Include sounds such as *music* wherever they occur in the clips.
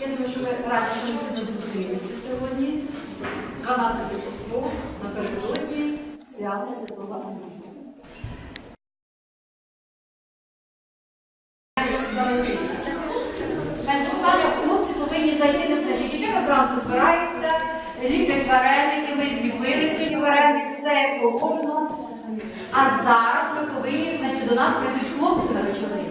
Я думаю, що ви раді, що ми зустрілися сьогодні. 12 число напередодні свята Святого Андрія. Хлопці повинні зайти на пляжі. Дівчата зранку збираються, ліплять вареники, ми ліпили сьогодні вареники, все як положено. А зараз ми повинні, значить, до нас прийдуть хлопці на вечорниці.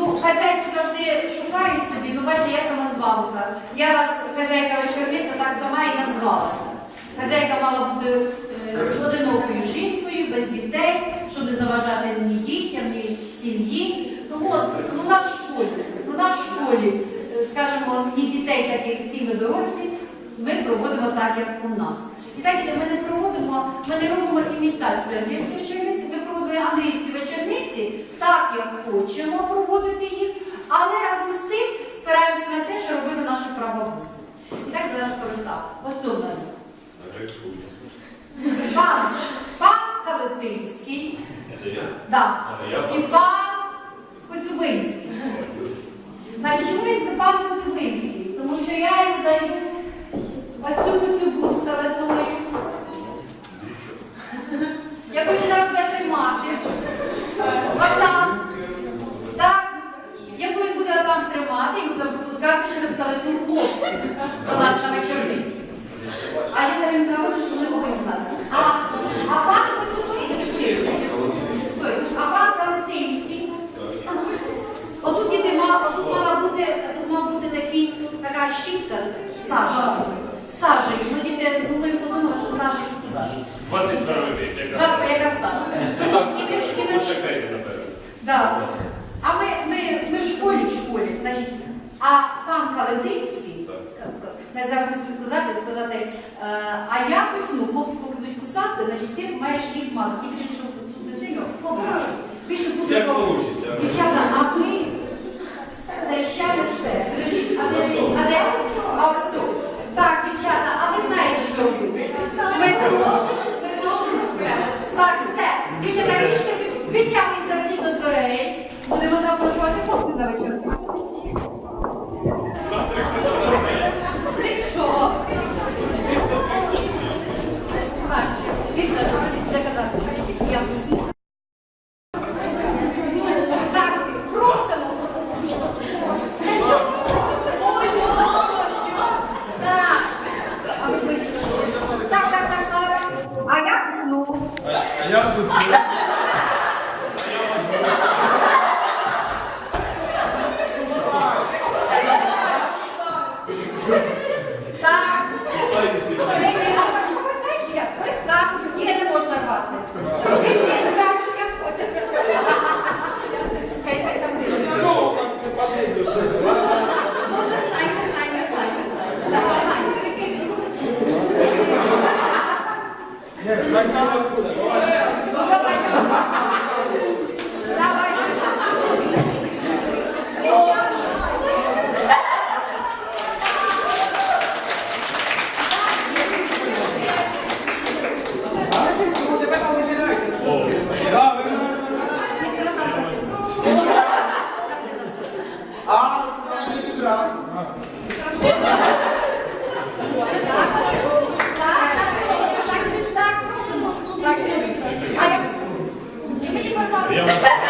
Ну, хазяйки завжди шукають собі, ну бачите, я сама звалка. Я вас, хазяйка вечорниця, так сама і назвалася. Хазяйка мала бути е, одинокою жінкою, без дітей, щоб не заважати ні дітям, ні сім'ї. Ну от, ну на школі, ну на школі, е, скажімо, ні дітей, так як всі ми дорослі, ми проводимо так, як у нас. І так ми не проводимо, ми не робимо імітацію англійської вечорниці, ми проводимо англійські вечорниці так, як хочемо проводити їх, але разом з тим спираємося на те, що робили наші прабабусі. І так зараз скажу так, особливо. Пан, пан Калетинський, Це я? да, я і пан Коцюбинський. Значить, чому він пан Коцюбинський? Тому що я йому даю ось цю коцюбу з калетою, яку він зараз буде тримати. Отак. Так. Яку він буде там тримати, і буде пропускати через калету хлопців до нас на вечорниці. А я зараз не кажу, що ми будемо знати. А, а пан Коцюбинський, Стой, а пан Калетинський, отут діти мала, отут мала бути, тут мав бути такий, така щітка з сажею. З сажею. Ну ви подумали, що сажею що туди. 21 вік, якраз. Якраз сажа. Так, І ми і ми. Да. А ми, ми, ми в школі, в школі, значить, а пан Калетинський, не хочу сказати, сказати, е, а якось, ну, хлопці поки будуть кусати, значить, ти маєш їх мати, тільки що не сильно побачу. Більше буде Як получиться? Дівчата, а ми, це ще не все. Бережіть, а де, а де, а ось тут. Так, дівчата, а ви знаєте, що робити? Ми трошки, ми трошки все. Так, все. Дівчата, ріште, відтягуємося всі до дверей. Будемо запрошувати хлопців на вечірку. Ти що? Так, Віктор, буде казати. Я послухаю. Так, просимо. Так. А ви ближче. Так, так, так, так. А я посну. А я тут Так. Славі всі. Ей, А так повертаєш як? Ось так. Ні, не можна рвати. Ви через зверху, як хочете. Хай хай там дивиться. Ну, не знай, не знай, не знай, не знай. Так, не знай. Ні, так не буде. Ну, давай. Давай. Да, ви Як це нам записано? Як це нам записано? А, там не підраз. Yeah. *laughs*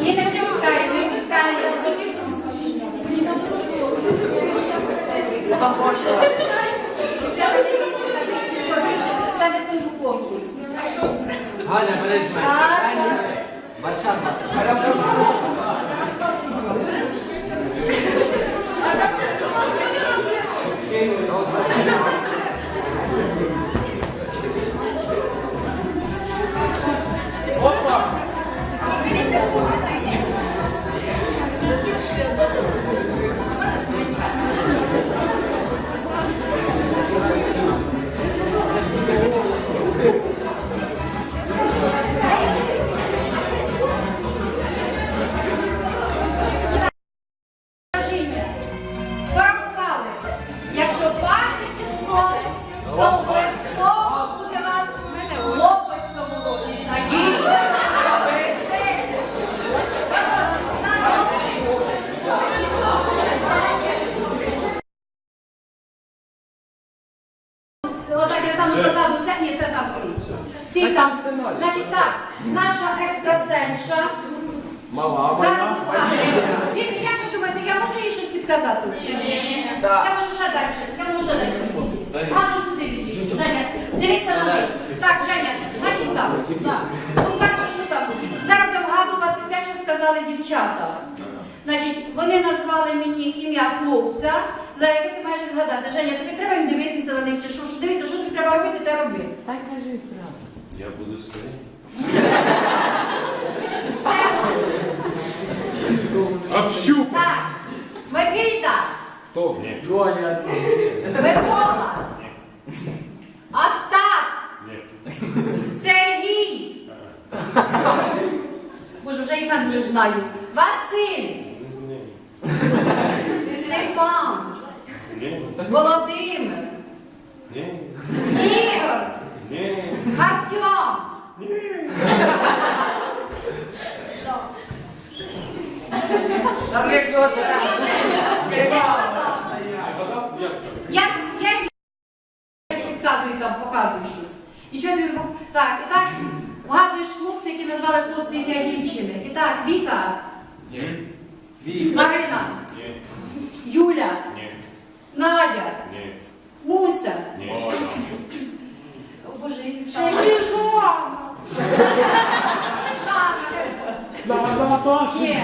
Не впускай, не побільше, це не той конкурс. Галя, бережь мене. Варшава. Всі там. Значить так, наша екстрасенша. Мала Зараз вона. а, Діти, як ви думаєте, я можу їй щось підказати? Я можу ще далі. Я можу ще далі сидіти. Можу сюди відійти. Женя, дивіться на мене. Так, Женя, значить так. Ну, перше, що там? Зараз будемо вгадувати те, що сказали дівчата. Значить, вони назвали мені ім'я хлопця, за яке ти маєш відгадати. Женя, тобі треба їм дивитися на них чи що? Що Дивися, що тобі треба робити, те роби. Я буду стояти. Все. Общупа. Так. Микита. Хто? Ні. Доля. Микола, Остап, Ні. Сергій. Боже, вже імен не знаю. Василь, Ні. Степан, Ні. Володимир, Ні. Ігор, Ні. Артем. Там як слово це. Я, я підказую там, показую щось. І що тобі пок- Так, і так вгадуєш хлопця, які назвали хлопця ім'я дівчини. І так, Віка, Ні. Марина, Ні. Юля, Ні. Надя, Ні. Муся. Ні. О Боже, ще Жанна. Ні,